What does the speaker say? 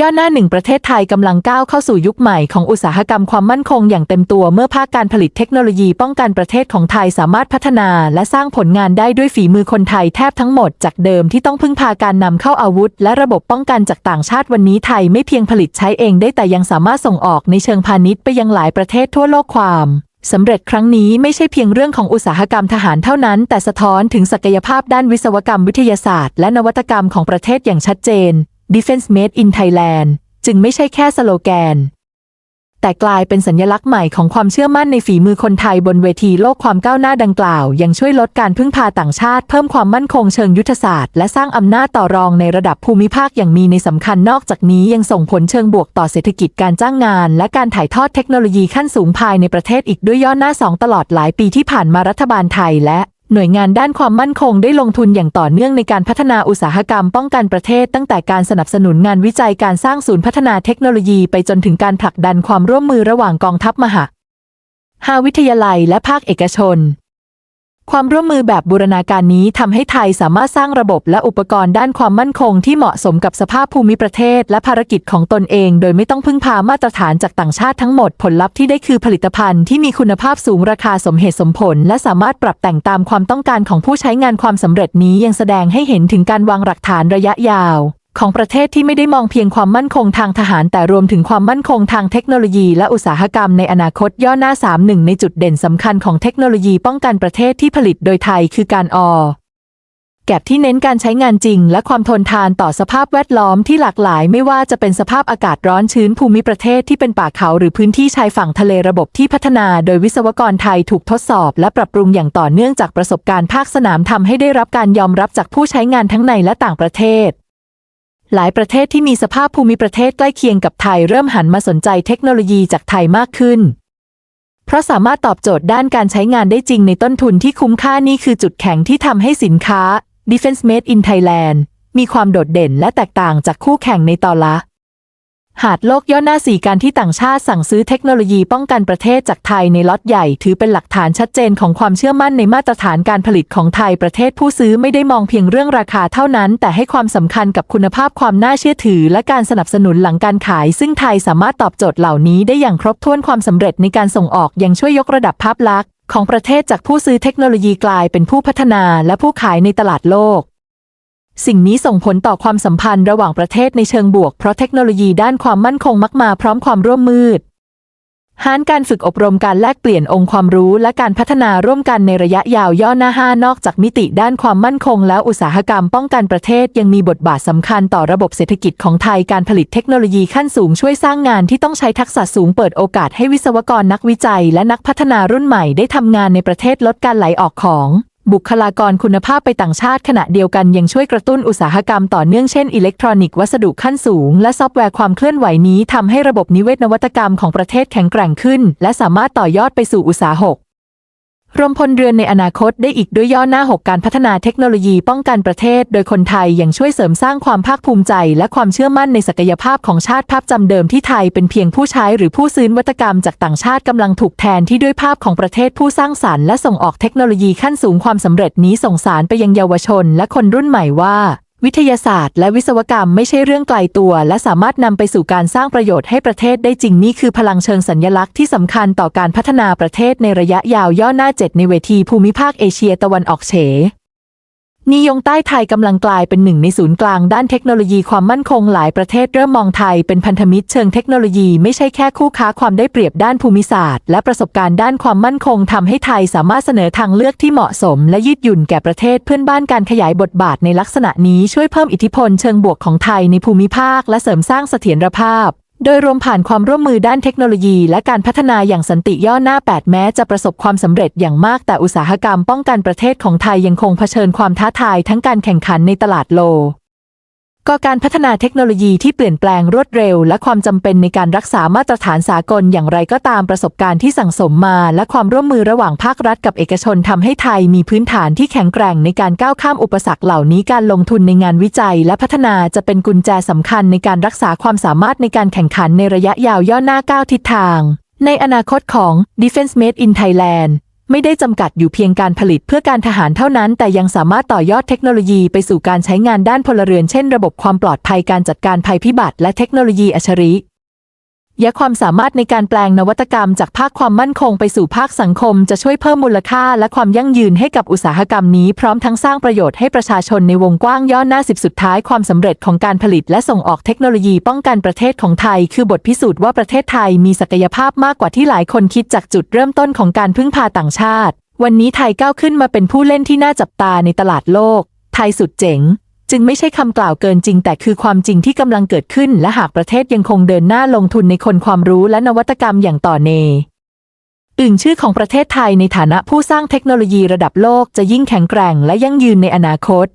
ย่อหน้าหนึ่งประเทศไทยกำลังก้าวเข้าสู่ยุคใหม่ของอุตสาหกรรมความมั่นคงอย่างเต็มตัวเมื่อภาคการผลิตเทคโนโลยีป้องกันประเทศของไทยสามารถพัฒนาและสร้างผลงานได้ด้วยฝีมือคนไทยแทบทั้งหมดจากเดิมที่ต้องพึ่งพาการนำเข้าอาวุธ และระบบป้องกันจากต่างชาติวันนี้ไทยไม่เพียงผลิตใช้เองได้แต่ยังสามารถส่งออกในเชิงพาณิชย์ไปยังหลายประเทศทั่วโลกความสำเร็จครั้งนี้ไม่ใช่เพียงเรื่องของอุตสาหกรรมทหารเท่านั้น แต่สะท้อนถึงศักยภาพด้านวิศวกรรมวิทยาศาสตร์ และนวัตกรรมของประเทศอย่างชัดเจน Defense Made in Thailand จึงไม่ใช่แค่สโลแกน แต่กลายเป็นสัญลักษณ์ใหม่ของความเชื่อมั่นในฝีมือคนไทยบนเวทีโลกความก้าวหน้าดังกล่าว ยังช่วยลดการพึ่งพาต่างชาติ เพิ่มความมั่นคงเชิงยุทธศาสตร์และสร้างอำนาจต่อรองในระดับภูมิภาคอย่างมีในสำคัญนอกจากนี้ยังส่งผลเชิงบวกต่อเศรษฐกิจการจ้างงาน และการถ่ายทอดเทคโนโลยีขั้นสูงภายในประเทศอีกด้วยย่อหน้าสองตลอดหลายปีที่ผ่านมารัฐบาลไทยและ หน่วยงานด้านความมั่นคงได้ลงทุนอย่างต่อเนื่องในการพัฒนาอุตสาหกรรมป้องกันประเทศ ตั้งแต่การสนับสนุนงานวิจัยการสร้างศูนย์พัฒนาเทคโนโลยีไปจนถึงการผลักดันความร่วมมือระหว่างกองทัพมหาหาวิทยาลัยและภาคเอกชน ความร่วมมือแบบบูรณาการนี้ทำให้ไทยสามารถสร้างระบบและอุปกรณ์ด้านความมั่นคงที่เหมาะสมกับสภาพภูมิประเทศ และภารกิจของตนเอง โดยไม่ต้องพึ่งพามาตรฐานจากต่างชาติทั้งหมดผลลัพธ์ที่ได้คือผลิตภัณฑ์ที่มีคุณภาพสูงราคาสมเหตุสมผล และสามารถปรับแต่งตามความต้องการของผู้ใช้งานความสำเร็จนี้ยังแสดงให้เห็นถึงการวางหลักฐานระยะยาว ของประเทศที่ไม่ได้มองเพียงความมั่นคงทางทหาร แต่รวมถึงความมั่นคงทางเทคโนโลยีและอุตสาหกรรมในอนาคตย่อหน้า 3 1 ในจุดเด่นสำคัญของเทคโนโลยีป้องกันประเทศที่ผลิตโดยไทยคือการอแก็บที่เน้นการใช้งานจริง และความทนทานต่อสภาพแวดล้อมที่หลากหลาย ไม่ว่าจะเป็นสภาพอากาศร้อนชื้นภูมิประเทศที่เป็นป่าเขาหรือพื้นที่ชายฝั่งทะเลระบบที่พัฒนา โดยวิศวกรไทยถูกทดสอบ และปรับปรุงอย่างต่อเนื่องจากประสบการณ์ภาคสนามทำให้ได้รับการยอมรับจากผู้ใช้งานทั้งในและต่างประเทศ หลายประเทศที่มีสภาพภูมิประเทศใกล้เคียงกับไทยเริ่มหันมาสนใจเทคโนโลยีจากไทยมากขึ้น เพราะสามารถตอบโจทย์ด้านการใช้งานได้จริงในต้นทุนที่คุ้มค่านี่คือจุดแข็งที่ทำให้สินค้า Defense Made in Thailand มีความโดดเด่นและแตกต่างจากคู่แข่งในตอนละ หาดโลกย่อหน้าสี่การที่ต่างชาติสั่งซื้อเทคโนโลยีป้องกันประเทศจากไทยในล็อตใหญ่ ถือเป็นหลักฐานชัดเจนของความเชื่อมั่นในมาตรฐานการผลิตของไทยประเทศผู้ซื้อไม่ได้มองเพียงเรื่องราคาเท่านั้น แต่ให้ความสำคัญกับคุณภาพความน่าเชื่อถือ และการสนับสนุนหลังการขาย ซึ่งไทยสามารถตอบโจทย์เหล่านี้ได้อย่างครบถ้วนความสำเร็จในการส่งออกยังช่วยยกระดับภาพลักษณ์ของประเทศจากผู้ซื้อเทคโนโลยีกลายเป็นผู้พัฒนาและผู้ขายในตลาดโลก สิ่งนี้ส่งผลต่อความสัมพันธ์ระหว่างประเทศในเชิงบวก เพราะเทคโนโลยีด้านความมั่นคงมักมาพร้อมความร่วมมืดหารการฝึกอบรมการแลกเปลี่ยนองค์ความรู้และการพัฒนาร่วมกันในระยะยาวย่อหน้าห้านอกจากมิติด้านความมั่นคง แล้วอุตสาหกรรมป้องกันประเทศยังมีบทบาทสำคัญต่อระบบเศรษฐกิจของไทยการผลิตเทคโนโลยีขั้นสูงช่วยสร้างงานที่ต้องใช้ทักษะสูงเปิดโอกาสให้วิศวกรนักวิจัย และนักพัฒนารุ่นใหม่ได้ทำงานในประเทศลดการไหลออกของ บุคลากรคุณภาพไปต่างชาติขณะเดียวกันยังช่วยกระตุ้นอุตสาหกรรมต่อเนื่องเช่นอิเล็กทรอนิกส์วัสดุขั้นสูง และซอฟต์แวร์ความเคลื่อนไหวนี้ทำให้ระบบนิเวศนวัตกรรมของประเทศแข็งแกร่งขึ้น และสามารถต่อยอดไปสู่อุตสาหก รวมพลเรือนในอนาคตได้อีกด้วยย่อหน้า 6 การพัฒนาเทคโนโลยีป้องกันประเทศ โดยคนไทยยังช่วยเสริมสร้างความภาคภูมิใจ และความเชื่อมั่นในศักยภาพของชาติภาพจำเดิมที่ไทยเป็นเพียงผู้ใช้หรือผู้ซื้อวัตกรรมจากต่างชาติกำลังถูกแทนที่ด้วยภาพของประเทศผู้สร้างสรรค์และส่งออกเทคโนโลยีขั้นสูงความสำเร็จนี้ส่งสารไปยังเยาวชน และคนรุ่นใหม่ว่า วิทยาศาสตร์และวิศวกรรมไม่ใช่เรื่องไกลตัว และสามารถนำไปสู่การสร้างประโยชน์ให้ประเทศได้จริงนี่คือพลังเชิงสัญญลักษณ์ที่สำคัญต่อการพัฒนาประเทศในระยะยาวย่อหน้า 7 ในเวทีภูมิภาคเอเชียตะวันออกเฉ นิยงใต้ไทยกำลังกลายเป็นหนึ่งในศูนย์กลางด้านเทคโนโลยีความมั่นคงหลายประเทศเริ่มมองไทยเป็นพันธมิตรเชิงเทคโนโลยีไม่ใช่แค่คู่ค้าความได้เปรียบด้านภูมิศาสตร์ และประสบการณ์ด้านความมั่นคงทำให้ไทยสามารถเสนอทางเลือกที่เหมาะสม และยืดหยุ่นแก่ประเทศเพื่อนบ้านการขยายบทบาทในลักษณะนี้ช่วยเพิ่มอิทธิพลเชิงบวกของไทยในภูมิภาค และเสริมสร้างเสถียรภาพ โดยรวมผ่านความร่วมมือด้านเทคโนโลยีและการพัฒนาอย่างสันติย่อหน้า 8 แม้จะประสบความสำเร็จอย่างมากแต่อุตสาหกรรมป้องกันประเทศของไทยยังคงเผชิญความท้าทายทั้งการแข่งขันในตลาดโล ก็การพัฒนาเทคโนโลยีที่เปลี่ยนแปลงรวดเร็ว และความจำเป็นในการรักษามาตรฐานสากลอย่างไรก็ตามประสบการณ์ที่สั่งสมมา และความร่วมมือระหว่างภาครัฐกับเอกชนทำให้ไทยมีพื้นฐานที่แข็งแกร่งในการก้าวข้ามอุปสรรคเหล่านี้การลงทุนในงานวิจัย และพัฒนาจะเป็นกุญแจสำคัญในการรักษาความสามารถในการแข่งขันในระยะยาวย่อหน้าก้าวทิศทาง ในอนาคตของ Defense Made in Thailand ไม่ได้จำกัดอยู่เพียงการผลิตเพื่อการทหารเท่านั้น แต่ยังสามารถต่อยอดเทคโนโลยีไปสู่การใช้งานด้านพลเรือนเช่น ระบบความปลอดภัยการจัดการภัยพิบัติและเทคโนโลยีอัจฉริ ยะความสามารถในการแปลงนวัตกรรมจากภาคความมั่นคงไปสู่ภาคสังคม จะช่วยเพิ่มมูลค่าและความยั่งยืนให้กับอุตสาหกรรมนี้พร้อมทั้งสร้างประโยชน์ให้ประชาชนในวงกว้างย่อหน้าสิบสุดท้ายความสำเร็จของการผลิตและส่งออกเทคโนโลยีป้องกันประเทศของไทย คือบทพิสูจน์ว่าประเทศไทยมีศักยภาพมากกว่าที่หลายคนคิดจากจุดเริ่มต้นของการพึ่งพาต่างชาติ วันนี้ไทยก้าวขึ้นมาเป็นผู้เล่นที่น่าจับตาในตลาดโลก ไทยสุดเจ๋ง จึงไม่ใช่คำกล่าวเกินจริง แต่คือความจริงที่กำลังเกิดขึ้น และหากประเทศยังคงเดินหน้าลงทุนในคนความรู้และนวัตกรรมอย่างต่อเนื่องอื่นชื่อของประเทศไทยในฐานะผู้สร้างเทคโนโลยีระดับโลกจะยิ่งแข็งแกร่งและยั่งยืนในอนาคต